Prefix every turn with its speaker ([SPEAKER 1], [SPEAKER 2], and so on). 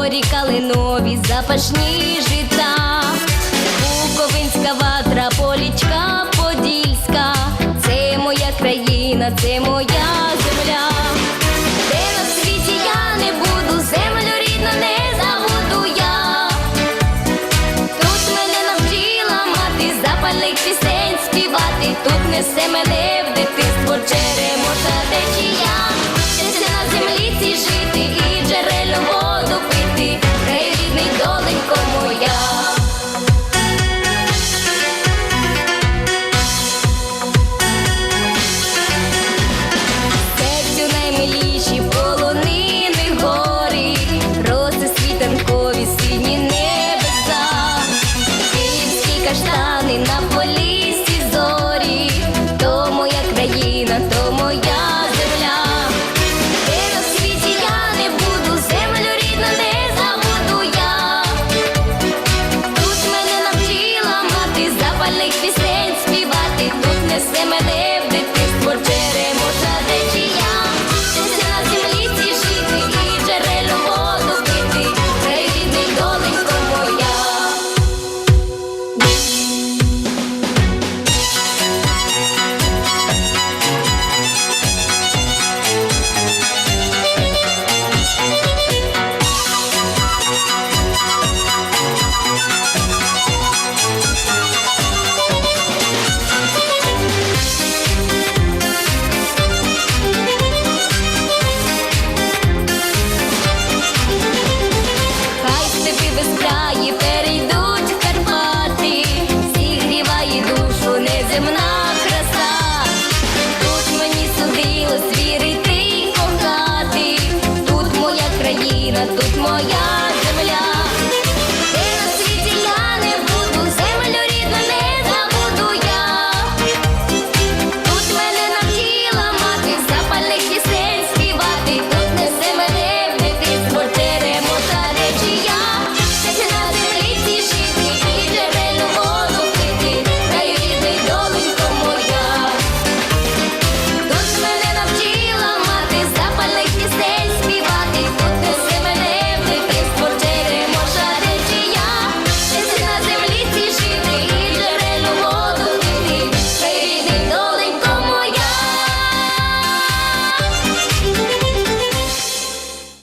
[SPEAKER 1] зорі калинові, запашні жита, Буковинська ватра, полічка подільська, це моя країна, це моя земля. Де на світі я не буду, землю рідну не забуду я. Тут мене навчила мати запальних пісень співати. Тут несе мене в дитинство черемоша течія. Щастя на землі цій жити enough.